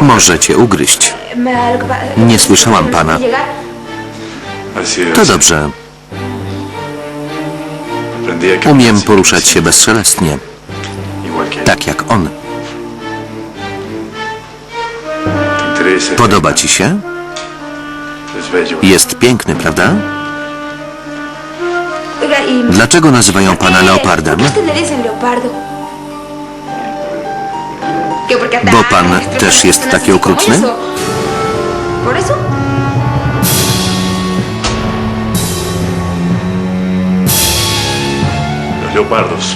może cię ugryźć. Nie słyszałam pana. To dobrze, umiem poruszać się bezszelestnie, tak jak on. Podoba ci się? Jest piękny, prawda? Dlaczego nazywają pana leopardem? Bo pan też jest taki okrutny?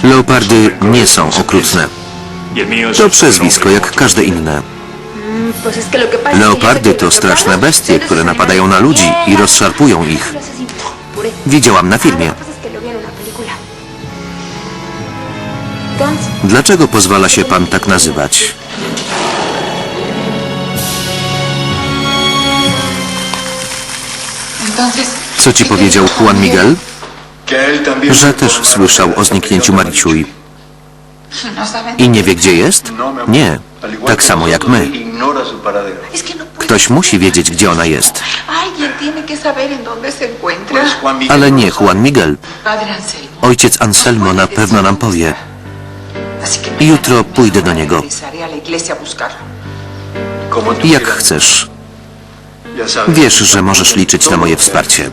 Leopardy nie są okrutne. Y To przezwisko jak każde inne. Mm, Leopardy to straszne bestie, które napadają na ludzi i rozszarpują ich. Widziałam na Ah, filmie. Dlaczego pozwala się pan tak nazywać? Co ci powiedział Juan Miguel? Że też słyszał o zniknięciu Mariciui. I nie wie, gdzie jest? Nie, tak samo jak my. Ktoś musi wiedzieć, gdzie ona jest. Ale nie Juan Miguel. Ojciec Anselmo na pewno nam powie. Jutro pójdę do niego. Jak chcesz. Wiesz, że możesz liczyć na moje wsparcie.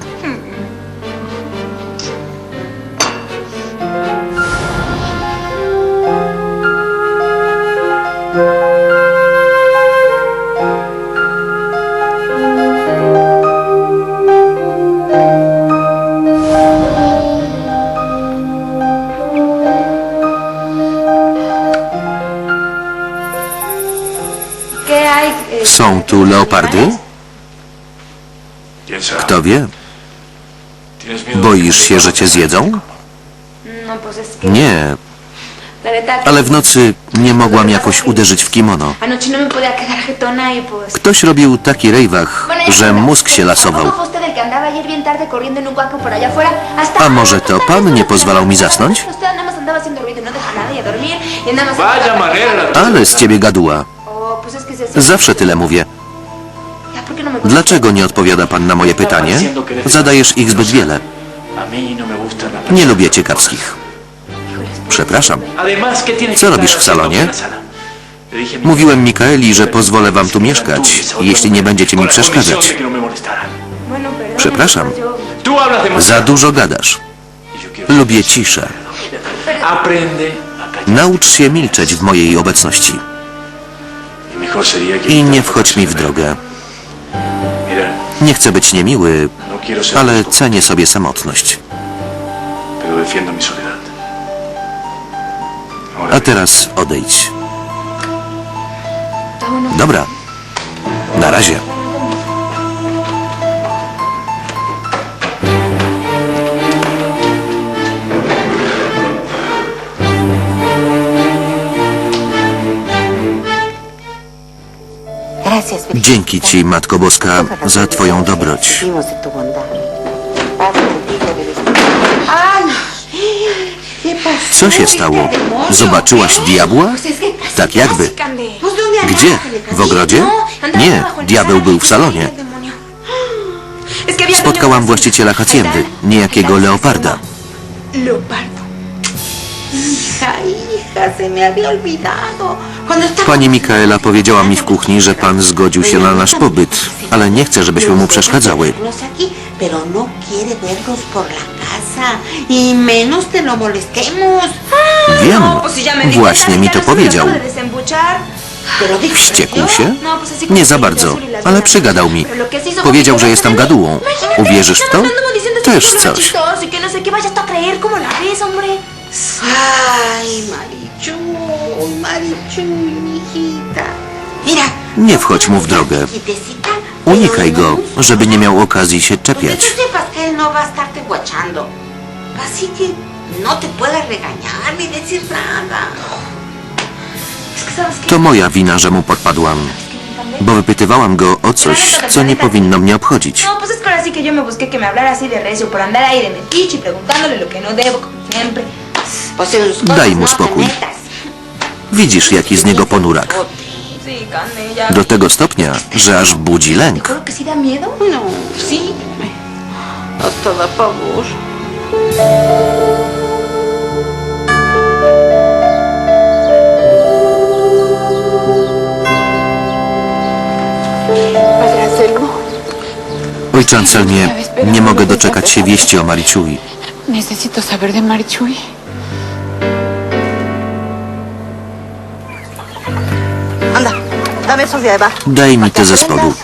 Sabe? Kto wie? Boisz się, że cię zjedzą? Nie, ale w nocy nie mogłam jakoś uderzyć w kimono. Ktoś robił taki rejwach, że mózg się ¿A lasował. A może to pan nie pozwalał mi zasnąć? Ale z ciebie gaduła. Zawsze tyle mówię. Dlaczego nie odpowiada pan na moje pytanie? Zadajesz ich zbyt wiele. Nie lubię ciekawskich. Przepraszam. Además, ¿qué tiene Co robisz w salonie? Mówiłem Mikaeli, że pozwolę wam tu mieszkać, jeśli nie będziecie mi przeszkadzać. Przepraszam. Za dużo gadasz. Lubię ciszę. Naucz się milczeć w mojej obecności. I nie wchodź mi w drogę. Nie chcę być niemiły, no ale cenię sobie samotność. A teraz odejdź. Dobra. Na razie. Dzięki Ci, Matko Boska, za Twoją dobroć. Co się stało? Zobaczyłaś diabła? Tak jakby. Gdzie? W ogrodzie? Nie, diabeł był w salonie. Spotkałam właściciela está. niejakiego leoparda. Leopardo. Hija, se me había olvidado. Cuando estaba... Pani Mikaela powiedziała mi w kuchni, że pan zgodził się na nasz pobyt, ale nie chce, żebyśmy mu przeszkadzały. pero no quiere vernos por la casa. Y menos te lo molestemos. Wiem, No, właśnie mi to no powiedział. Wściekł się? No, Nie za bardzo, y ale przygadał mi. Powiedział, że jestem gadułą. Uwierzysz w to? Też coś. No. Ay, Marichu, Marichu, hijita. Mira. Nie wchodź mu w drogę. Unikaj go, no żeby nie miał okazji się Porque czepiać. no. Así que no te regañar ni decir nada. To moja wina, że mu podpadłam, bo wypytywałam go o coś, co nie powinno mnie obchodzić. No, pues es que ahora sí que yo me busqué que me hablara así de recio por andar ahí de metiche y preguntándole lo que no debo, como siempre. Daj mu no spokój. Widzisz, jaki z niego ponurak. Do tego stopnia, że aż budzi lęk. No, Anselmo, Ojcze Anselmie, nie mogę doczekać się wieści o Marichui. necesito saber de Marichui. Daj mi te ze spodu.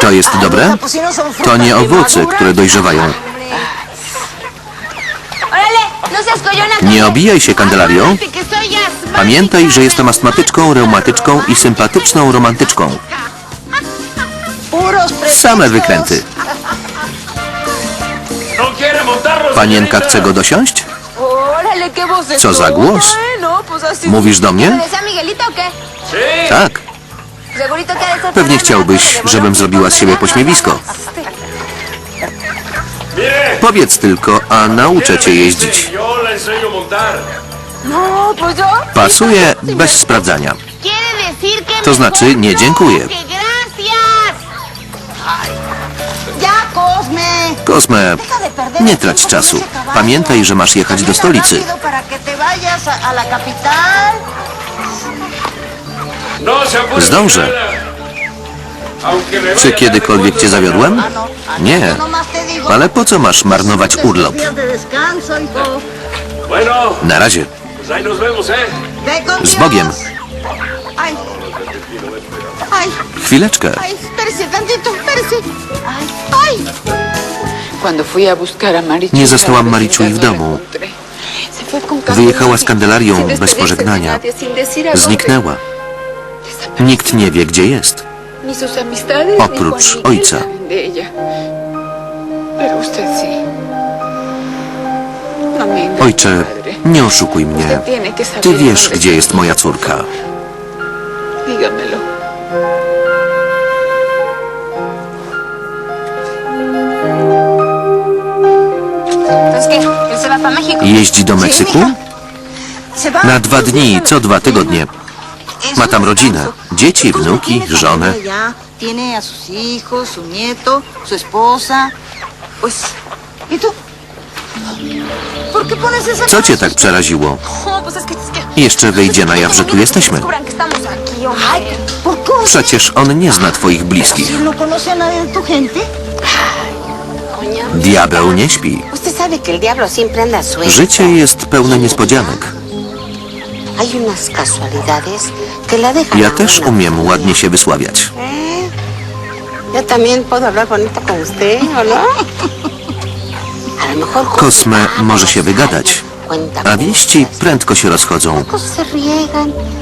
To jest dobre? To nie owoce, które dojrzewają. Nie obijaj się, Candelario. Pamiętaj, że jestem astmatyczką, reumatyczką i sympatyczną romantyczką. Same wykręty. Panienka chce go dosiąść? Co za głos? No. Mówisz do mnie? Tak. Pewnie chciałbyś, żebym zrobiła z siebie pośmiewisko. Powiedz tylko, a nauczę cię jeździć. No. Pasuje bez sprawdzania. To znaczy, nie dziękuję. Cosme. Kozme, nie trać czasu. Pamiętaj, że masz jechać do stolicy. No. Zdążę. Czy kiedykolwiek cię zawiodłem? Nie. Ale po co masz marnować urlop? Na razie. ¿eh? Z. Bogiem. Chwileczkę. Espérese tantito, espérese. Ay, ay. Nie zastałam la Marichui w domu. Wyjechała z Kandelarią bez pożegnania. Zniknęła. Nikt nie wie, gdzie jest. Oprócz ojca. No Ojcze, nie oszukuj mnie. Ty wiesz, gdzie jest moja córka. Dígamelo. Jeździ do Meksyku? Na dwa dni, co dwa tygodnie. Ma tam rodzinę. Dzieci, wnuki, żonę. familia ya, Tiene a sus hijos, su nieto, su esposa. Pues, ¿y Co cię tak przeraziło? No. Jeszcze wyjdzie na jaw, że tu jesteśmy. Przecież on nie zna twoich bliskich. Diabeł nie śpi. Życie jest pełne niespodzianek. Ja też umiem ładnie się wysławiać. ¿Eh? Yo también puedo hablar bonito con usted, ¿o no? Kosme może się wygadać, a wieści prędko się rozchodzą.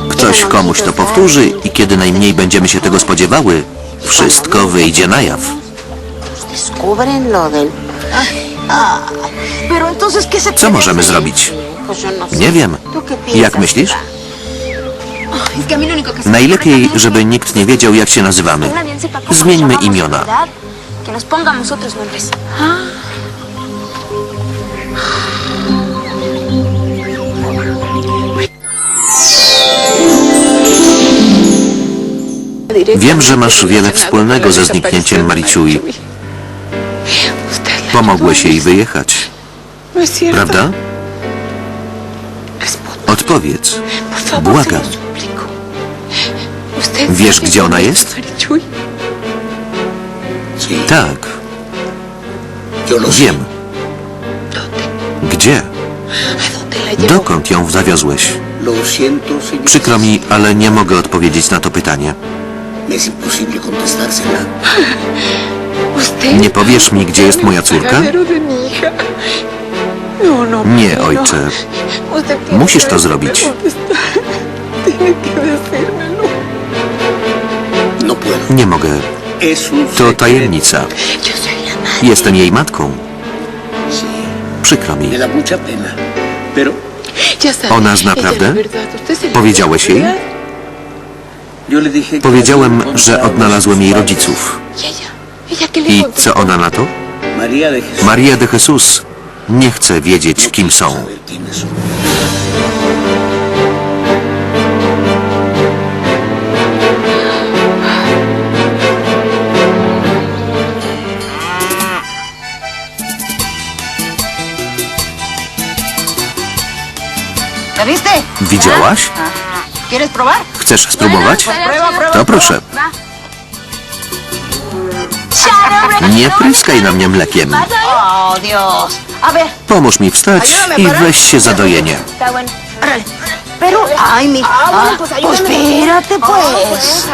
Ktoś komuś to powtórzy i kiedy najmniej będziemy się tego spodziewały, wszystko wyjdzie na jaw. Descubren lo del... Pero entonces, ¿qué se Co możemy zrobić? No. Nie wiem. ¿Tú qué Jak myślisz? Najlepiej, żeby nikt nie wiedział, jak się nazywamy. Zmieńmy imiona. Wiem, że masz wiele wspólnego ze zniknięciem Marichui. Pomogłeś jej wyjechać, prawda? Odpowiedz. Błagam. Wiesz, gdzie ona jest? Tak, wiem. Gdzie? Dokąd ją zawiozłeś? Przykro mi, ale nie mogę odpowiedzieć na to pytanie. Me es imposible contestársela. ¿Usted Nie powiesz mi, gdzie jest moja córka? No, no. Nie, no. ojcze. Musisz to zrobić. Nie mogę. To tajemnica. Jestem jej matką. Przykro mi. Ona zna prawdę? Powiedziałeś jej? Powiedziałem, że odnalazłem jej rodziców. I co ona na to? Maria de Jesus nie chce wiedzieć, kim są. Widziałaś? Chcesz spróbować? To proszę. Nie pryskaj na mnie mlekiem. Dios. A ver, Pomóż mi wstać i weź się za dojenie. Órale. Pero, ay, mi. Ah, bueno, pues espérate, Ah, pues.